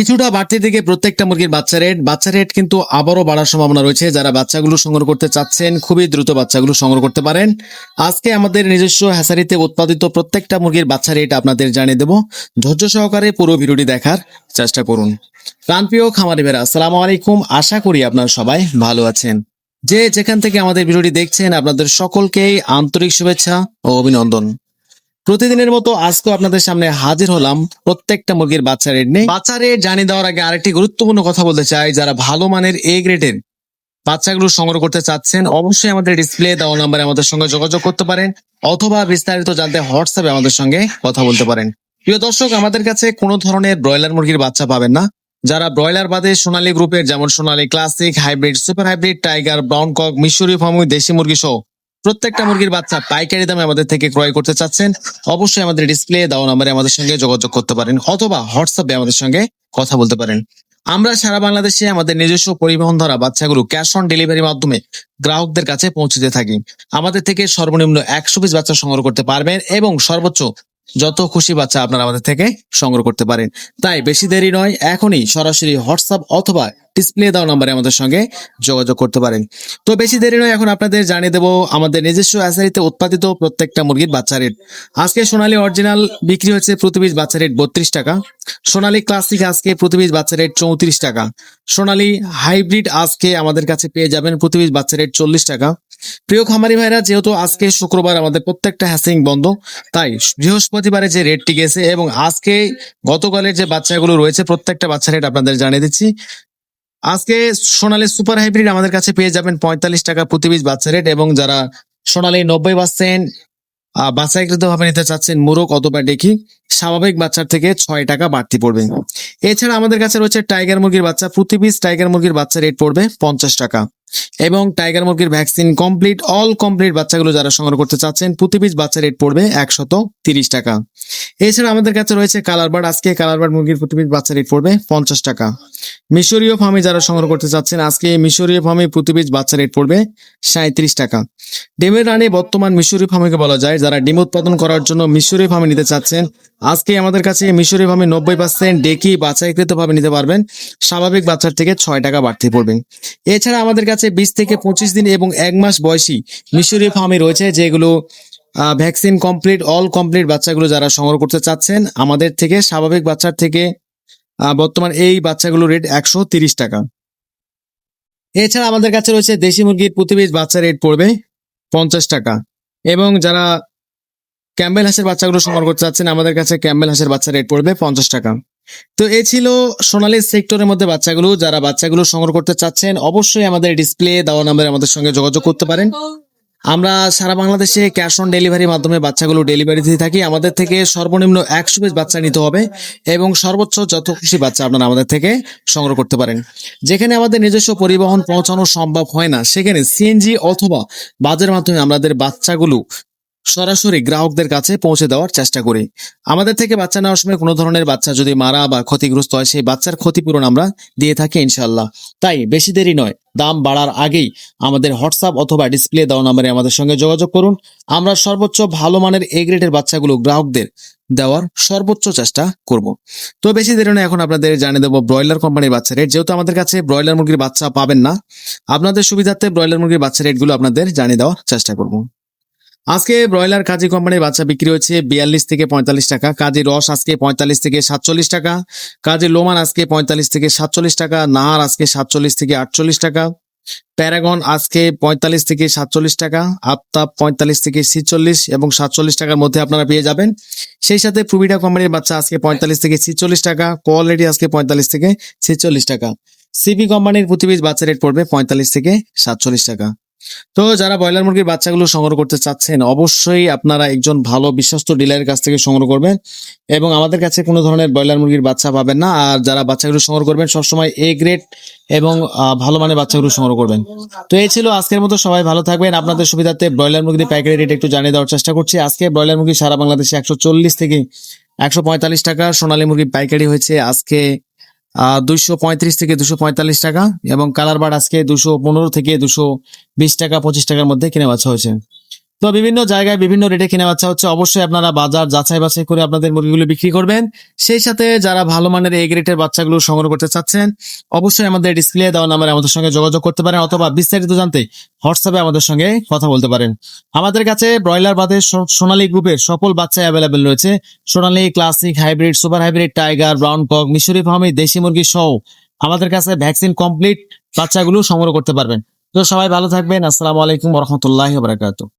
কিছুটা বাড়তি থেকে প্রত্যেকটা মুরগির বাচ্চা রেট বাচ্চা রেট কিন্তু আবারও বাড়ার সম্ভাবনা রয়েছে। যারা বাচ্চাগুলো সংগ্রহ করতে চাচ্ছেন, খুবই দ্রুত বাচ্চাগুলো সংগ্রহ করতে পারেন। আজকে আমাদের নিজস্ব হ্যাসারিতে উৎপাদিত প্রত্যেকটা মুরগির বাচ্চা রেট আপনাদের জানিয়ে দেব। ধৈর্য সহকারে পুরো ভিডিওটি দেখার চেষ্টা করুন। প্রাণপ্রিয় খামারি ভেরা আসসালামু আলাইকুম। আশা করি আপনারা সবাই ভালো আছেন। যে যেখান থেকে আমাদের ভিডিওটি দেখছেন, আপনাদের সকলকেই আন্তরিক শুভেচ্ছা ও অভিনন্দন। প্রতিদিনের মতো আজকেও আপনাদের সামনে হাজির হলাম প্রত্যেকটা মুরগির বাচ্চা রেট নিয়ে। বাচ্চা রেট জানিয়ে দেওয়ার আগে আরেকটি গুরুত্বপূর্ণ কথা বলতে চাই, যারা ভালো মানের এ গ্রেডের বাচ্চাগুলো সংগ্রহ করতে চাচ্ছেন, অবশ্যই আমাদের ডিসপ্লে দেওয়া নাম্বারে আমাদের সঙ্গে যোগাযোগ করতে পারেন, অথবা বিস্তারিত জানতে হোয়াটসঅ্যাপে আমাদের সঙ্গে কথা বলতে পারেন। প্রিয় দর্শক, আমাদের কাছে কোনো ধরনের ব্রয়লার মুরগির বাচ্চা পাবেন না। যারা ব্রয়লার বাদে সোনালী গ্রুপের, যেমন Sonali classic hybrid super hybrid tiger brown cock মিশরি ফার্মুই দেশি মুরগি সহ প্রত্যেকটা মুরগির বাচ্চা পাইকারি দামে আমাদের থেকে ক্রয় করতে চাচ্ছেন, অবশ্যই আমাদের ডিসপ্লে দাও নাম্বারে আমাদের সঙ্গে যোগাযোগ করতে পারেন অথবা হোয়াটসঅ্যাপে আমাদের সঙ্গে কথা বলতে পারেন। আমরা সারা বাংলাদেশে আমাদের নিজস্ব পরিবহন দ্বারা বাচ্চাগুলো ক্যাশ অন ডেলিভারির মাধ্যমে গ্রাহকদের কাছে পৌঁছতে থাকি। আমাদের থেকে সর্বনিম্ন একশো পিস বাচ্চা সংগ্রহ করতে পারবেন এবং সর্বোচ্চ যত খুশি বাচ্চা আপনারা আমাদের থেকে সংগ্রহ করতে পারেন। তাই বেশি দেরি নয়, এখনই সরাসরি হোয়াটসঅ্যাপ অথবা ডিসপ্লে দেওয়া নাম্বারে আমাদের সঙ্গে যোগাযোগ করতে পারেন। তো বেশি দেরি নয়, এখন আপনাদের জানিয়ে দেবো আমাদের নিজস্ব অ্যাসারিতে উৎপাদিত প্রত্যেকটা মুরগির বাচ্চা রেট আজকে সোনালি অরিজিনাল বিক্রি হচ্ছে প্রতি বাচ্চা রেট বত্রিশ টাকা। সোনালী ক্লাসিক আজকে প্রতি বাচ্চা রেট চৌত্রিশ টাকা। সোনালি হাইব্রিড আজকে আমাদের কাছে পেয়ে যাবেন প্রতি বাচ্চা রেট চল্লিশ টাকা। প্রিয় খামারি ভাইরা, যেহেতু আজকে শুক্রবার আমাদের প্রত্যেকটা হ্যাসিং বন্ধ, তাই বৃহস্পতিবারে যে রেটটি গেছে এবং আজকে গতকালের যে বাচ্চাগুলো রয়েছে, প্রত্যেকটা বাচ্চা রেট আপনাদের জানিয়ে দিচ্ছি। আজকে সোনালী সুপার হাইব্রিড আমাদের কাছে পেয়ে যাবেন পঁয়তাল্লিশ টাকা প্রতি পিস বাচ্চা রেট এবং যারা সোনালী নব্বই পার্সেন্ট বাছাইকৃত ভাবে নিতে চাচ্ছেন, মুরগ অথবা ডেকি স্বাভাবিক বাচ্চার থেকে ছয় টাকা বাড়তি পড়বে। এছাড়া আমাদের কাছে রয়েছে টাইগার মুরগির বাচ্চা। প্রতি পিস টাইগার মুরগির বাচ্চা রেট পড়বে পঞ্চাশ টাকা। এবং টাইগার মুরগির ভ্যাকসিন কমপ্লিট অল কমপ্লিট বাচ্চাগুলো যারা সংগ্রহ করতে চাচ্ছেন, প্রতি পিস বাচ্চা রেট পড়বে একশত তিরিশ টাকা। এছাড়া আমাদের কাছে রয়েছে কালার বার্ড আজকে কালার বার্ড মুরগির প্রতি পিস বাচ্চা রেট পড়বে পঞ্চাশ টাকা। মিশরীয় ফার্মে যারা সংগ্রহ করতে চাচ্ছেন, আজকে মিশরীয় ফার্মে প্রতি পিস বাচ্চা রেট পড়বে সাঁত্রিশ টাকা। ডিমের রানে বর্তমান মিশরীয় ফার্মকে বলা যায়। যারা ডিম উৎপাদন করার জন্য মিশরীয় ফার্মে নিতে চাচ্ছেন আজকে আমাদের কাছে মিশরি ফার্মে নব্বই পার্সেন্ট ডেকি বাছাইকৃত ভাবে নিতে পারবেন। স্বাভাবিক বাচ্চার থেকে ছয় টাকা বাড়তি পড়বে। এছাড়া আমাদের কাছে বিশ থেকে পঁচিশ দিন এবং এক মাস বয়সী মিশরি ফার্মে রয়েছে যেগুলো ভ্যাকসিন কমপ্লিট, অল কমপ্লিট বাচ্চাগুলো যারা সংগ্রহ করতে চাচ্ছেন, আমাদের থেকে স্বাভাবিক বাচ্চার থেকে বর্তমান এই বাচ্চাগুলোর রেট একশো তিরিশ টাকা। এছাড়া আমাদের কাছে রয়েছে দেশি মুরগির প্রতি পিস বাচ্চা রেট পড়বে পঞ্চাশ টাকা। এবং যারা ক্যাম্বেল হাঁসের বাচ্চাগুলো সংগ্রহ করতে চাচ্ছেন আমাদের কাছে ক্যাম্বেল হাঁসের বাচ্চা রেট পড়বে পঞ্চাশ টাকা। তো এ ছিল সোনালী সেক্টরের মধ্যে বাচ্চাগুলো। যারা বাচ্চাগুলো সংগ্রহ করতে চাচ্ছেন, অবশ্যই আমাদের ডিসপ্লে দেওয়া নাম্বারে আমাদের সঙ্গে যোগাযোগ করতে পারেন। আমরা সারা বাংলাদেশে ক্যাশ অন ডেলিভারির মাধ্যমে বাচ্চাগুলো ডেলিভারি দিয়ে থাকি। আমাদের থেকে সর্বনিম্ন একশো পিস বাচ্চা নিতে হবে এবং সর্বোচ্চ যত খুশি বাচ্চা আপনারা আমাদের থেকে সংগ্রহ করতে পারেন। যেখানে আমাদের নিজস্ব পরিবহন পৌঁছানো সম্ভব হয় না, সেখানে সিএনজি অথবা বাজের মাধ্যমে আমাদের বাচ্চাগুলো সরাসরি গ্রাহকদের কাছে পৌঁছে দেওয়ার চেষ্টা করি। আমাদের থেকে বাচ্চা নেওয়ার সময় কোনো ধরনের বাচ্চা যদি মারা বা ক্ষতিগ্রস্ত হয়, সেই বাচ্চার ক্ষতিপূরণ আমরা দিয়ে থাকি ইনশাল্লাহ তাই বেশি দেরি নয়, দাম বাড়ার আগেই আমাদের হোয়াটসঅ্যাপ অথবা ডিসপ্লে দেওয়া নাম্বারে আমাদের সঙ্গে যোগাযোগ করুন। আমরা সর্বোচ্চ ভালো মানের এ গ্রেডের বাচ্চাগুলো গ্রাহকদের দেওয়ার সর্বোচ্চ চেষ্টা করব। তো বেশি দেরি নয়, এখন আপনাদের জানিয়ে দেবো ব্রয়লার কোম্পানির বাচ্চা রেট। যেহেতু আমাদের কাছে ব্রয়লার মুরগির বাচ্চা পাবেন না, আপনাদের সুবিধার্থে ব্রয়লার মুরগির বাচ্চা রেটগুলো আপনাদের জানিয়ে দেওয়ার চেষ্টা করব। আজকে ব্রয়লার কাজী কোম্পানির বাচ্চা বিক্রি হচ্ছে বিয়াল্লিশ থেকে পঁয়তাল্লিশ টাকা, কাজী রস আজকে পঁয়তাল্লিশ থেকে সাতচল্লিশ টাকা, কাজী লোমান আজকে পঁয়তাল্লিশ থেকে সাতচল্লিশ টাকা, নাহার আজকে সাতচল্লিশ থেকে আটচল্লিশ টাকা, প্যারাগন আজকে পঁয়তাল্লিশ থেকে সাতচল্লিশ টাকা, আফতাব পঁয়তাল্লিশ থেকে ছিচল্লিশ এবং সাতচল্লিশ টাকার মধ্যে আপনারা পেয়ে যাবেন। সেই সাথে প্রুবিডা কোম্পানির বাচ্চা আজকে পঁয়তাল্লিশ থেকে ছিচল্লিশ টাকা, কোয়ালিটি আজকে পঁয়তাল্লিশ থেকে ছিচল্লিশ টাকা। সিপি কোম্পানির প্রতি পিস বাচ্চা রেট পড়বে পঁয়তাল্লিশ থেকে সাতচল্লিশ টাকা। তো যারা ব্রয়লার মুরগির বাচ্চাগুলো সংগ্রহ করতে চাচ্ছেন, অবশ্যই আপনারা একজন ভালো বিশ্বস্ত ডিলারের কাছ থেকে সংগ্রহ করবেন এবং আমাদের কাছে কোনো ধরনের ব্রয়লার মুরগির বাচ্চা পাবেন না। আর যারা বাচ্চাগুলো সংগ্রহ করবেন, সবসময় এ গ্রেড এবং ভালো মানের বাচ্চাগুলো সংগ্রহ করবেন। তো এই ছিল আজকের মতো, সবাই ভালো থাকবেন। আপনাদের সুবিধার্থে ব্রয়লার মুরগির পাইকারি রেট একটু জানিয়ে দেওয়ার চেষ্টা করছি। আজকে ব্রয়লার মুরগি সারা বাংলাদেশে একশো চল্লিশ থেকে একশো পঁয়তাল্লিশ টাকা সোনালী মুরগি পাইকারি হয়েছে। আজকে দুশো পঁয়ত্রিশ থেকে দুশো পঁয়তাল্লিশ টাকা এবং কালার বার্ড আজকে দুশো পনেরো থেকে দুশো বিশ টাকা, পঁচিশ টাকার মধ্যে কিনে বাছা হয়েছে। তো বিভিন্ন জায়গায় বিভিন্ন রেটে কেনা বাচ্চা হচ্ছে। অবশ্যই আপনারা বাজার যাচাই বাছাই করে আপনাদের মুরগিগুলো বিক্রি করবেন। সেই সাথে যারা ভালো মানের এ গ্রেটের বাচ্চাগুলো সংগ্রহ করতে চাচ্ছেন, অবশ্যই আমাদের ডিসপ্লে দেওয়া নাম্বারে আমাদের সঙ্গে যোগাযোগ করতে পারেন অথবা বিস্তারিত জানতে হোয়াটসঅ্যাপে আমাদের সঙ্গে কথা বলতে পারেন। আমাদের কাছে ব্রয়লার বাদে সোনালী গ্রুপের সকল বাচ্চা অ্যাভেলেবেল রয়েছে। Sonali classic hybrid super hybrid tiger brown cock মিশরি ফার্মি, দেশি মুরগি সহ আমাদের কাছে ভ্যাকসিন কমপ্লিট বাচ্চাগুলো সংগ্রহ করতে পারবেন। তো সবাই ভালো থাকবেন। আসসালামু আলাইকুম রহমতুল্লাহ বারাকাতু